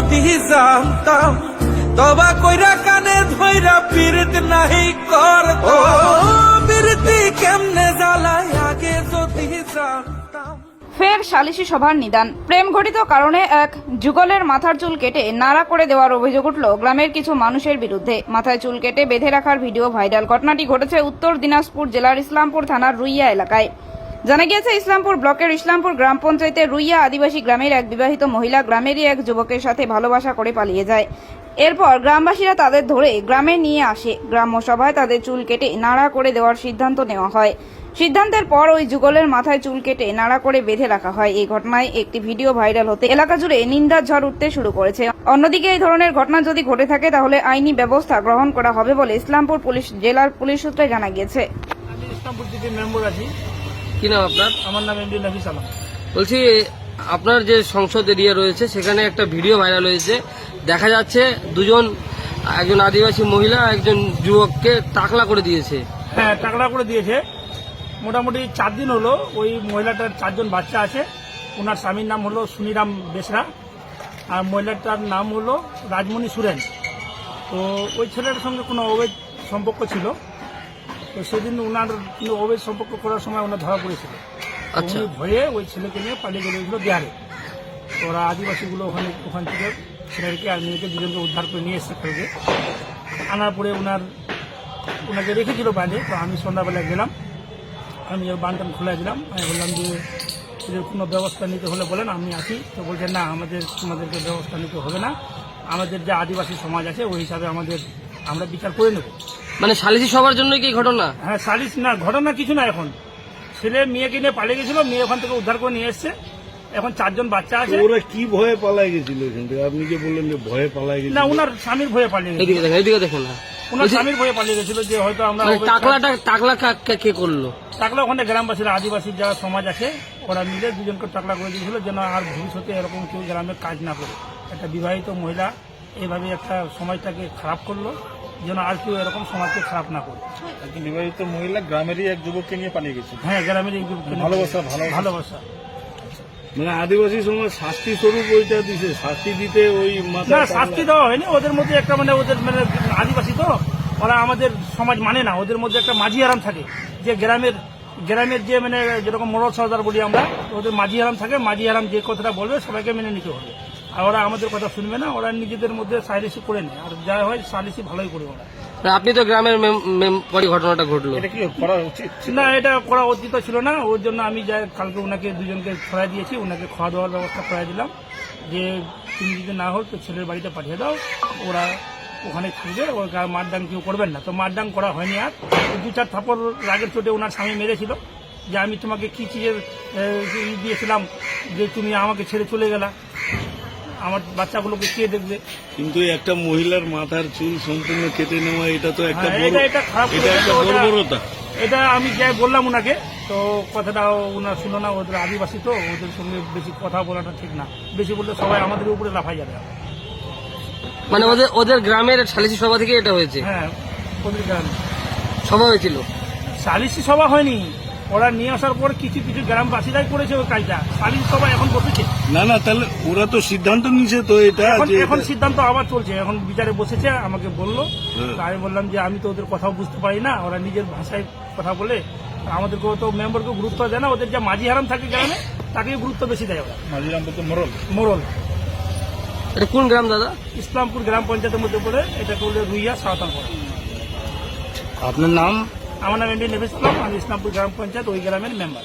যদি জানতাম তবা কইরা কানে ধইরা পীড়িত নাহি কর ও। পীড়িতি কেমনে জ্বালায় আগে যদি জানতাম। ফের সালিশি সভার নিদান। প্রেম ঘটিত কারণে এক যুগলের মাথার চুল কেটে নাড়া করে দেওয়ার অভিযোগ উঠল গ্রামের কিছু মানুষের বিরুদ্ধে। মাথায় চুল কেটে বেঁধে রাখার ভিডিও ভাইরাল। ঘটনাটি ঘটেছে উত্তর দিনাজপুর জেলার ইসলামপুর থানার রুইয়া এলাকায়। জানা গিয়েছে, ইসলামপুর ব্লকের ইসলামপুর গ্রাম পঞ্চায়েতের রুইয়া আদিবাসী গ্রামের এক বিবাহিত মহিলা গ্রামেরই এক যুবকের সাথে ভালোবাসা করে পালিয়ে যায়। এরপর গ্রামবাসীরা তাদের ধরে গ্রামে নিয়ে আসে। গ্রাম্য সভায় তাদের চুল কেটে নাড়া করে দেওয়ার সিদ্ধান্ত নেওয়া হয়। সিদ্ধান্তের পর ওই যুগলের মাথায় চুল কেটে নাড়া করে বেঁধে রাখা হয়। এই ঘটনায় একটি ভিডিও ভাইরাল হতে এলাকা জুড়ে নিন্দার ঝড় উঠতে শুরু করেছে। অন্যদিকে এই ধরনের ঘটনা যদি ঘটে থাকে, তাহলে আইনি ব্যবস্থা গ্রহণ করা হবে বলে ইসলামপুর পুলিশ, জেলার পুলিশ সূত্রে জানা গিয়েছে। আমি ইসলামপুর মেম্বার আছি। কি নাম আপনার? আমার নাম এমডি নাফিস আলম। বলছি আপনার যে সংসদ এরিয়া রয়েছে সেখানে একটা ভিডিও ভাইরাল হয়েছে। দেখা যাচ্ছে দুজন একজন আদিবাসী মহিলা একজন যুবককে টাকলা করে দিয়েছে। হ্যাঁ টাকলা করে দিয়েছে। মোটামুটি চার দিন হলো ওই মহিলাটার চারজন বাচ্চা আছে। ওনার স্বামীর নাম হলো সুনিরাম বেসরা আর মহিলাটার নাম হলো রাজমণি সুরেন। তো ওই ছেলের সঙ্গে কোনো অবৈধ সম্পর্ক ছিল। তো সেদিন ওনার অবৈধ সম্পর্ক করার সময় ওনার ধরা পড়েছিল। আচ্ছা। ভয়ে ওই ছেলেকে নিয়ে পালিয়ে গেলে গেছিল বিহারে তো ওরা আদিবাসীগুলো ওখানে ওখান থেকে ছেলেকে আর মেয়েকে দুজনকে উদ্ধার করে নিয়ে এসছে ফেরবে আনার পরে ওনার ওনাকে রেখেছিল বাঁধে তো আমি সন্ধ্যাবেলা গেলাম। আমি ওর বানটান খুলে দিলাম। আমি বললাম যে এদের কোনো ব্যবস্থা নিতে হলে বলেন আমি আছি। তো বলছে না আমাদের তোমাদেরকে ব্যবস্থা নিতে হবে না। আমাদের যে আদিবাসী সমাজ আছে ওই হিসাবে আমাদের আমরা বিচার করে নেব। মানে সালিসি সবার জন্য কি ঘটনা? হ্যাঁ সালিশ না ঘটনা কিছু না এখন। ছেলে মেয়েকে নিয়ে পালিয়ে গেছিল মেয়ে ওখান থেকে উদ্ধার করে নিয়ে এসছে। এখন চারজন বাচ্চা আছে। ওরা কি ভয়ে পালাই গেছিল এখান থেকে আপনি যে বললেন যে ভয়ে পালাই গেছিল। না ওনার স্বামীর ভয়ে পালিয়ে গেছিল। এদিকে দেখেন এদিকে দেখেন না। ওনার স্বামীর ভয়ে পালিয়ে গেছিল যে হয়তো আমরা মানে টাকলাটা টাকলা কে- কে করল? টাকলা ওখানে গ্রামবাসীরা আদিবাসী যারা সমাজ আছে ওরা মিলে দুজনকে টাকলা করে দিয়েছিল যেন আর ভবিষ্যতে এরকম কেউ গ্রামে কাজ না করে। একটা বিবাহিত মহিলা এইভাবে একটা সমাজটাকে খারাপ করল। যেন আর কেউ এরকম সমাজকে খারাপ না করে। একজন বিবাহিত মহিলা গ্রামেরই এক যুবককে নিয়ে পালিয়ে গেছে। হ্যাঁ গ্রামের নিয়ে- ভালোবাসা, ভালোবাসা। ভালোবাসা। মানে আদিবাসী সমাজ শাস্তি স্বরূপ ওইটা দিছে। শাস্তি দিতে ওই মাথা না শাস্তি দেওয়া হয়নি। ওদের মধ্যে একটা মানে ওদের মানে আদিবাসী তো ওরা আমাদের সমাজ মানে না। ওদের মধ্যে একটা মাঝি আরাম থাকে। যে গ্রামের গ্রামের যে মানে যেরকম মোড়ল সর্দার বলি আমরা ওদের মাঝি আরাম থাকে। মাঝি আরাম যে কথাটা বলবে সবাইকে মেনে নিতে হবে। আর ওরা আমাদের কথা শুনবে না ওরা নিজেদের মধ্যে সালিসি করে নেয়। আর যা হয় সালিসি ভালোই করে ওরা। না, আপনি তো গ্রামের মেম্বারই ঘটনাটা ঘটলো। এটা কি করা উচিত না এটা করা উচিত ছিল না। ওর জন্য আমি যাই কালকে ওনাকে দুজনকে ছড়াই দিয়েছি ওনাকে খাওয়া দাওয়ার ব্যবস্থা করাই দিলাম। যে তুমি যদি না হোক তো ছেলের বাড়িতে পাঠিয়ে দাও। ওরা ওখানে থাকবে ওর মারডাং কেউ করবেন না। তো মারডাং করা হয়নি আর। দু চার থাপড় রাগের চোটে ওনার স্বামী মেরেছিল। যে আমি তোমাকে কি চিজের দিয়েছিলাম যে তুমি আমাকে ছেড়ে চলে গেলা। আমার বাচ্চাগুলোকে কে দেখবে? কিন্তু একটা মহিলার মাথার চুল সম্পূর্ণ কেটে নেওয়া এটা তো একটা হ্যাঁ, এটা এটা খারাপ এটা একটা বর্বরতা এটা আমি যাই বললাম ওনাকে তো কথাটা ওনার শুনো না ওদের আদিবাসী তো ওদের সঙ্গে বেশি কথা বলাটা ঠিক না। বেশি বললে সবাই আমাদের উপরে লাফাই যাবে। মানে ওদের ওদের গ্রামের সালিসি সভা থেকে এটা হয়েছে? হ্যাঁ ওদের গ্রামে। সভা হয়েছিল? সালিসি সভা হয়নি। ওরা নিয়ে আসার পর কিছু কিছু গ্রামবাসীরাই করেছে ওই কাজটা। সালিসি সভা এখন বসেছে। না না তাহলে ওরা তো সিদ্ধান্ত নিছে তো এটা এখন সিদ্ধান্ত আবার চলছে। এখন বিচারে বসেছে আমাকে বলল। হ্যাঁ। আমি বললাম যে আমি তো ওদের কথাও বুঝতে পারি না। ওরা নিজের ভাষায় কথা বলে আর আমাদেরকেও তো মেম্বারকে গুরুত্ব দেয় না। ওদের যা মাঝি হারাম থাকে গ্রামে তাকেই গুরুত্ব বেশি দেয় ওরা। মাঝিরাম বলতে মরল? মোরল। এটা কোন গ্রাম দাদা? ইসলামপুর গ্রাম পঞ্চায়েতের মধ্যে পড়ে এটা করলে রুইয়া সাঁওতাল পড়ে আপনার নাম? আমার নাম এমডি ইসলাম আমি ইসলামপুর গ্রাম পঞ্চায়েত ওই গ্রামের মেম্বার